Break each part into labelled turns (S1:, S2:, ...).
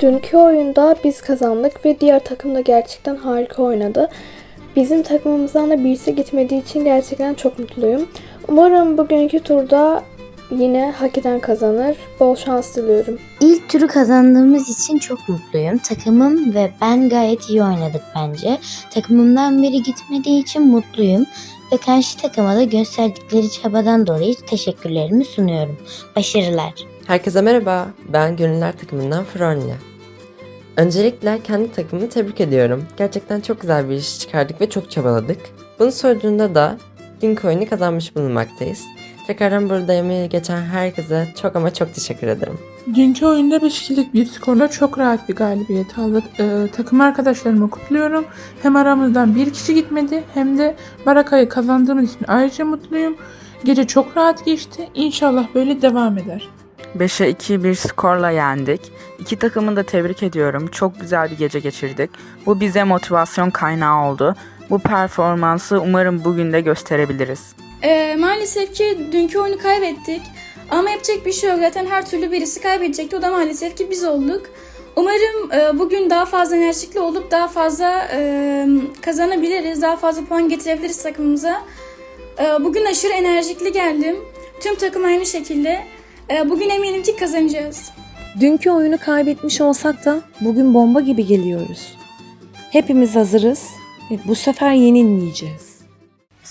S1: Dünkü oyunda biz kazandık ve diğer takım da gerçekten harika oynadı. Bizim takımımızdan da birisi gitmediği için gerçekten çok mutluyum. Umarım bugünkü turda yine hak eden kazanır. Bol şans diliyorum.
S2: İlk turu kazandığımız için çok mutluyum. Takımım ve ben gayet iyi oynadık bence. Takımımdan biri gitmediği için mutluyum. Ve karşı takıma da gösterdikleri çabadan dolayı teşekkürlerimi sunuyorum. Başarılar.
S3: Herkese merhaba, ben Gönüller takımından Fronya. Öncelikle kendi takımımı tebrik ediyorum. Gerçekten çok güzel bir iş çıkardık ve çok çabaladık. Bunun sonucunda da dünkü oyunu kazanmış bulunmaktayız. Tekrardan burada emeği geçen herkese çok ama çok teşekkür ederim.
S4: Dünkü oyunda 5-2'lik bir skorla çok rahat bir galibiyet aldık. Ee, takım arkadaşlarımı kutluyorum. Hem aramızdan bir kişi gitmedi hem de Baraka'yı kazandığımız için ayrıca mutluyum. Gece çok rahat geçti. İnşallah böyle devam eder.
S5: 5'e 2 bir skorla yendik. İki takımı da tebrik ediyorum. Çok güzel bir gece geçirdik. Bu bize motivasyon kaynağı oldu. Bu performansı umarım bugün de gösterebiliriz.
S6: Ee, maalesef ki dünkü oyunu kaybettik. Ama yapacak bir şey yok. Zaten her türlü birisi kaybedecekti. O da maalesef ki biz olduk. Umarım e, bugün daha fazla enerjikli olup daha fazla e, kazanabiliriz. Daha fazla puan getirebiliriz takımımıza. E, bugün aşırı enerjikli geldim. Tüm takım aynı şekilde. E, bugün eminim ki kazanacağız.
S7: Dünkü oyunu kaybetmiş olsak da bugün bomba gibi geliyoruz. Hepimiz hazırız ve bu sefer yenilmeyeceğiz.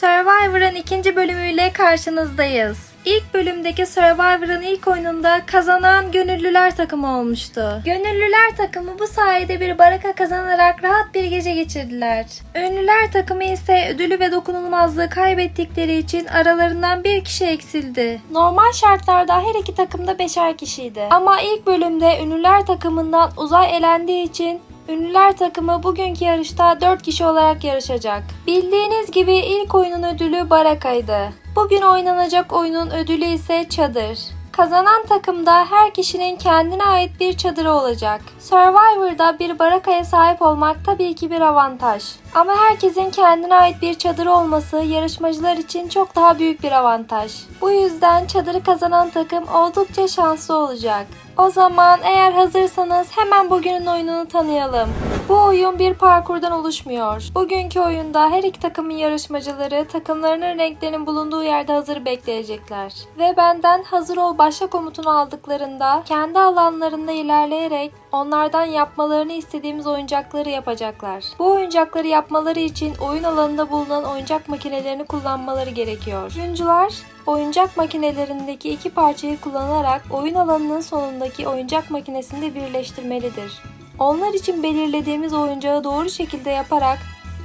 S8: Survivor'ın ikinci bölümüyle karşınızdayız. İlk bölümdeki Survivor'ın ilk oyununda kazanan Gönüllüler takımı olmuştu. Gönüllüler takımı bu sayede bir baraka kazanarak rahat bir gece geçirdiler. Ünlüler takımı ise ödülü ve dokunulmazlığı kaybettikleri için aralarından bir kişi eksildi. Normal şartlarda her iki takım da beşer kişiydi. Ama ilk bölümde Ünlüler takımından Uzay elendiği için Ünlüler takımı bugünkü yarışta 4 kişi olarak yarışacak. Bildiğiniz gibi ilk oyunun ödülü Baraka'ydı. Bugün oynanacak oyunun ödülü ise çadır. Kazanan takımda her kişinin kendine ait bir çadırı olacak. Survivor'da bir barakaya sahip olmak tabii ki bir avantaj. Ama herkesin kendine ait bir çadırı olması yarışmacılar için çok daha büyük bir avantaj. Bu yüzden çadırı kazanan takım oldukça şanslı olacak. O zaman eğer hazırsanız hemen bugünün oyununu tanıyalım. Bu oyun bir parkurdan oluşmuyor. Bugünkü oyunda her iki takımın yarışmacıları takımlarının renklerinin bulunduğu yerde hazır bekleyecekler. Ve benden hazır ol başla komutunu aldıklarında kendi alanlarında ilerleyerek onlardan yapmalarını istediğimiz oyuncakları yapacaklar. Bu oyuncakları yapmaları için oyun alanında bulunan oyuncak makinelerini kullanmaları gerekiyor. Oyuncular oyuncak makinelerindeki iki parçayı kullanarak oyun alanının sonundaki oyuncak makinesini birleştirmelidir. Onlar için belirlediğimiz oyuncağı doğru şekilde yaparak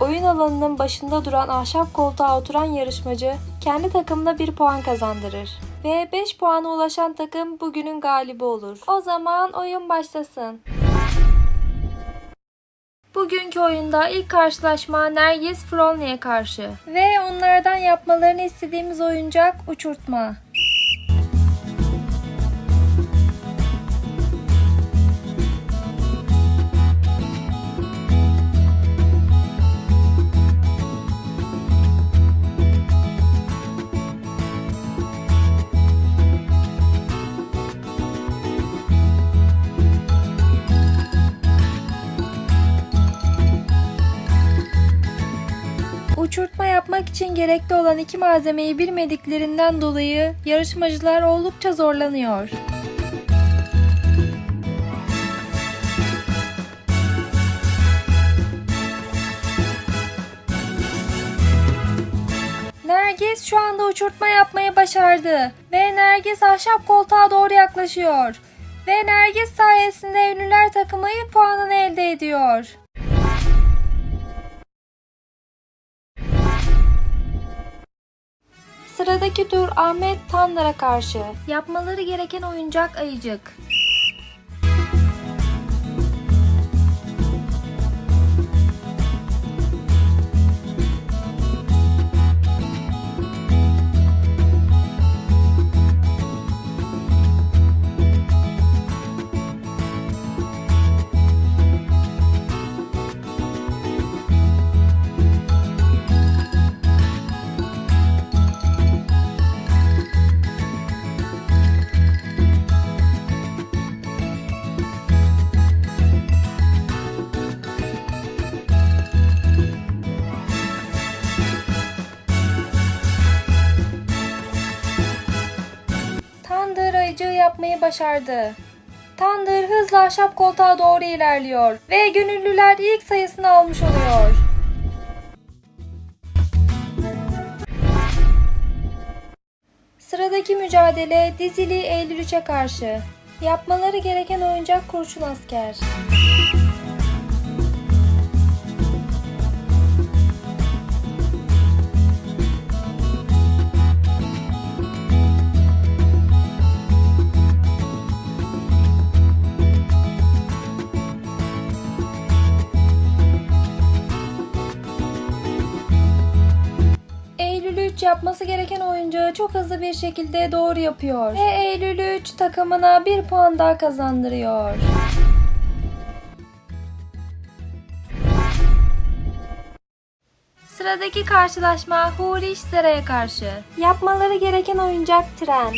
S8: oyun alanının başında duran ahşap koltuğa oturan yarışmacı kendi takımına 1 puan kazandırır. Ve 5 puana ulaşan takım bugünün galibi olur. O zaman oyun başlasın. Bugünkü oyunda ilk karşılaşma Nergis Frolny'e karşı. Ve onlardan yapmalarını istediğimiz oyuncak uçurtma. Uçurtma yapmak için gerekli olan iki malzemeyi bilmediklerinden dolayı yarışmacılar oldukça zorlanıyor. Nergis şu anda uçurtma yapmayı başardı ve Nergis ahşap koltuğa doğru yaklaşıyor. Ve Nergis sayesinde ünlüler takımı ilk puanını elde ediyor. Sıradaki tur Ahmet Tanlar'a karşı. Yapmaları gereken oyuncak ayıcık. Thunder ayıcığı yapmayı başardı. Thunder hızla ahşap koltuğa doğru ilerliyor ve gönüllüler ilk sayısını almış oluyor. Sıradaki mücadele Dizili Eylül 3'e karşı. Yapmaları gereken oyuncak kurşun asker. Gereken oyuncağı çok hızlı bir şekilde doğru yapıyor. Ve Eylül 3 takımına bir puan daha kazandırıyor. Sıradaki karşılaşma Huriş Sera'ya karşı. Yapmaları gereken oyuncak tren.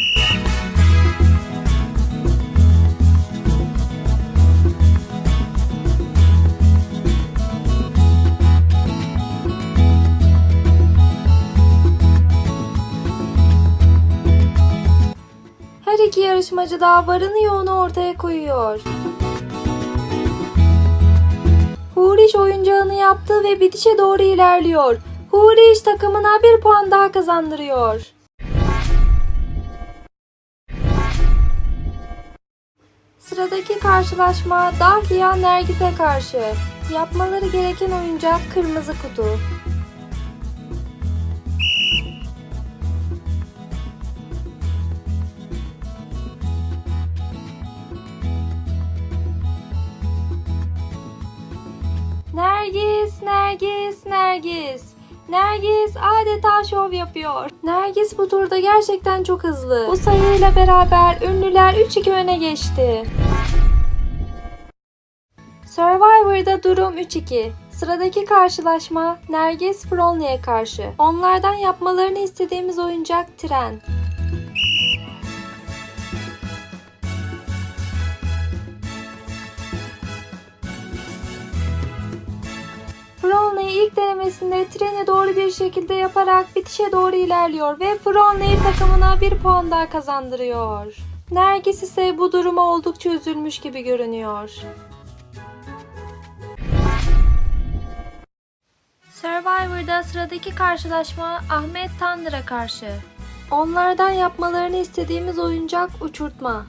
S8: Yarışmacı da varını yoğunu ortaya koyuyor. Huriş oyuncağını yaptı ve bitişe doğru ilerliyor. Huriş takımına bir puan daha kazandırıyor. Sıradaki karşılaşma Dahlia Nergis'e karşı. Yapmaları gereken oyuncak kırmızı kutu. Nergis, Nergis, Nergis. Nergis adeta şov yapıyor. Nergis bu turda gerçekten çok hızlı. Bu sayıyla beraber ünlüler 3-2 öne geçti. Survivor'da durum 3-2. Sıradaki karşılaşma Nergis Fronley'e karşı. Onlardan yapmalarını istediğimiz oyuncak tren. İlk denemesinde treni doğru bir şekilde yaparak bitişe doğru ilerliyor ve Fronley takımına bir puan daha kazandırıyor. Nergis ise bu duruma oldukça üzülmüş gibi görünüyor. Survivor'da sıradaki karşılaşma Ahmet Tandır'a karşı. Onlardan yapmalarını istediğimiz oyuncak uçurtma.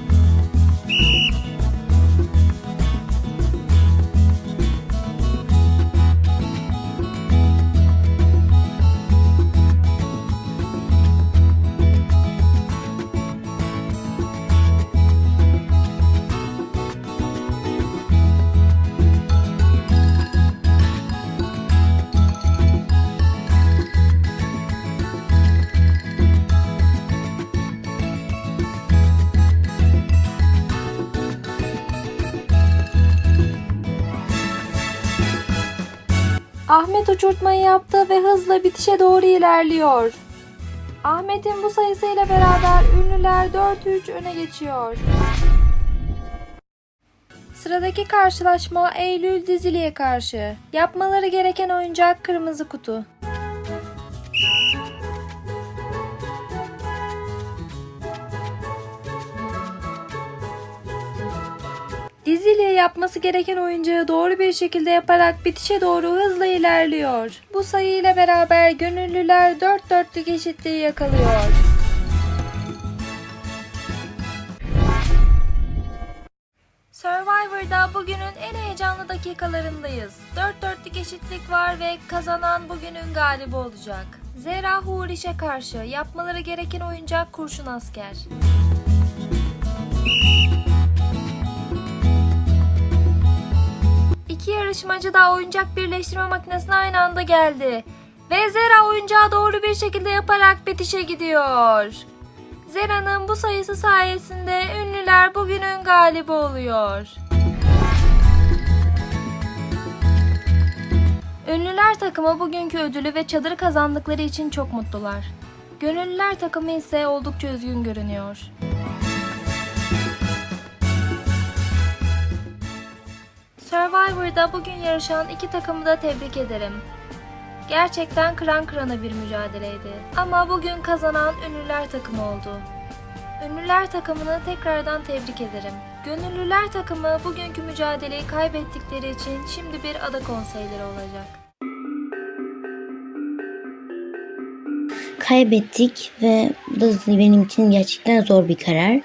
S8: Ahmet uçurtmayı yaptı ve hızla bitişe doğru ilerliyor. Ahmet'in bu sayısıyla beraber ünlüler 4-3 öne geçiyor. Sıradaki karşılaşma Eylül Dizili'ye karşı. Yapmaları gereken oyuncak kırmızı kutu. Dizili yapması gereken oyuncağı doğru bir şekilde yaparak bitişe doğru hızla ilerliyor. Bu sayıyla beraber gönüllüler 4 dörtlük eşitliği yakalıyor. Survivor'da bugünün en heyecanlı dakikalarındayız. 4 dörtlük eşitlik var ve kazanan bugünün galibi olacak. Zera Huriş'e karşı yapmaları gereken oyuncak kurşun asker. Yarışmacı da oyuncak birleştirme makinesine aynı anda geldi. Ve Zera oyuncağı doğru bir şekilde yaparak bitişe gidiyor. Zera'nın bu sayısı sayesinde ünlüler bugünün galibi oluyor. Ünlüler takımı bugünkü ödülü ve çadırı kazandıkları için çok mutlular. Gönüllüler takımı ise oldukça üzgün görünüyor. Survivor'da bugün yarışan iki takımı da tebrik ederim. Gerçekten kıran kırana bir mücadeleydi. Ama bugün kazanan ünlüler takımı oldu. Ünlüler takımını tekrardan tebrik ederim. Gönüllüler takımı bugünkü mücadeleyi kaybettikleri için şimdi bir ada konseyleri olacak.
S2: Kaybettik ve bu da benim için gerçekten zor bir karar.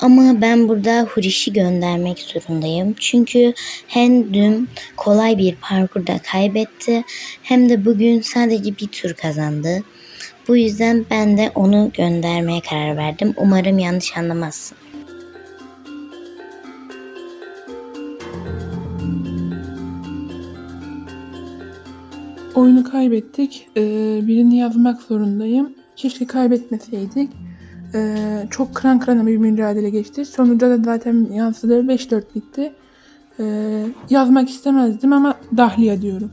S2: Ama ben burada Huriş'i göndermek zorundayım. Çünkü hem dün kolay bir parkurda kaybetti hem de bugün sadece bir tur kazandı. Bu yüzden ben de onu göndermeye karar verdim. Umarım yanlış anlamazsın.
S4: Oyunu kaybettik. Ee, birini yazmak zorundayım. Keşke kaybetmeseydik. Ee, çok kıran kırana bir mücadele geçti. Sonuca da zaten yansıdı. 5-4 bitti. Ee, yazmak istemezdim ama dahliye diyorum.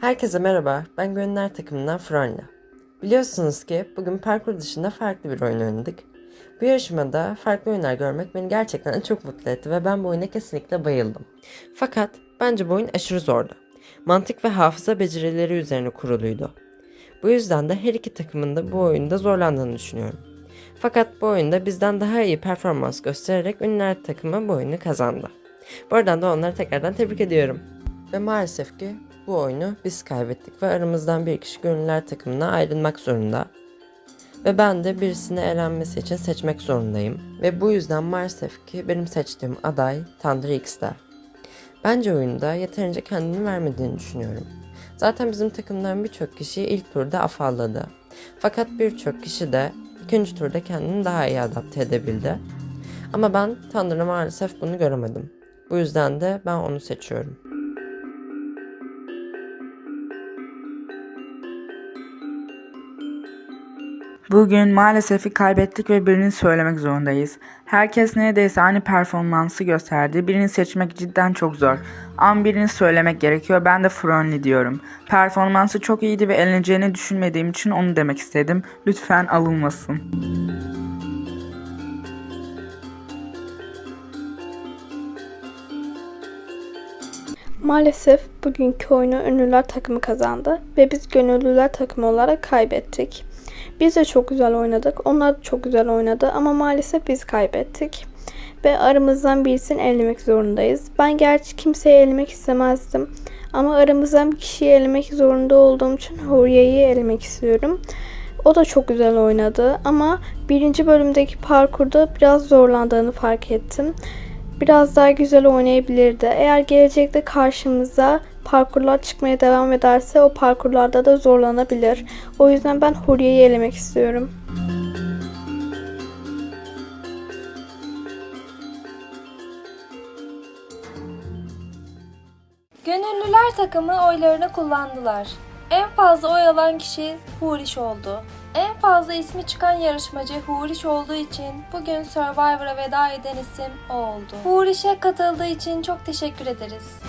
S3: Herkese merhaba, ben Gönüller takımından Fronya. Biliyorsunuz ki bugün parkur dışında farklı bir oyun oynadık. Bu yarışmada farklı oyunlar görmek beni gerçekten çok mutlu etti ve ben bu oyuna kesinlikle bayıldım. Fakat bence bu oyun aşırı zordu. Mantık ve hafıza becerileri üzerine kuruluydu. Bu yüzden de her iki takımın da bu oyunda zorlandığını düşünüyorum. Fakat bu oyunda bizden daha iyi performans göstererek Ünlüler takımı bu oyunu kazandı. Bu arada da onları tekrardan tebrik ediyorum. Ve maalesef ki bu oyunu biz kaybettik ve aramızdan bir kişi gönüller takımına ayrılmak zorunda. Ve ben de birisini elenmesi için seçmek zorundayım. Ve bu yüzden maalesef ki benim seçtiğim aday Thunder X'ler. Bence oyunda yeterince kendini vermediğini düşünüyorum. Zaten bizim takımdan birçok kişi ilk turda afalladı. Fakat birçok kişi de ikinci turda kendini daha iyi adapte edebildi. Ama ben Thunder'da maalesef bunu göremedim. Bu yüzden de ben onu seçiyorum.
S5: Bugün maalesef kaybettik ve birini söylemek zorundayız. Herkes neredeyse aynı performansı gösterdi. Birini seçmek cidden çok zor. Ama birini söylemek gerekiyor. Ben de Fronli diyorum. Performansı çok iyiydi ve eleneceğini düşünmediğim için onu demek istedim. Lütfen alınmasın.
S1: Maalesef bugünkü oyunu ünlüler takımı kazandı ve biz gönüllüler takımı olarak kaybettik. Biz de çok güzel oynadık. Onlar da çok güzel oynadı ama maalesef biz kaybettik. Ve aramızdan birisini elemek zorundayız. Ben gerçi kimseyi elemek istemezdim. Ama aramızdan bir kişiyi elemek zorunda olduğum için Huriye'yi elemek istiyorum. O da çok güzel oynadı ama birinci bölümdeki parkurda biraz zorlandığını fark ettim. Biraz daha güzel oynayabilirdi. Eğer gelecekte karşımıza parkurlar çıkmaya devam ederse o parkurlarda da zorlanabilir. O yüzden ben Huriye'yi elemek istiyorum.
S8: Gönüllüler takımı oylarını kullandılar. En fazla oy alan kişi Huriş oldu. En fazla ismi çıkan yarışmacı Huriş olduğu için bugün Survivor'a veda eden isim o oldu. Huriş'e katıldığı için çok teşekkür ederiz.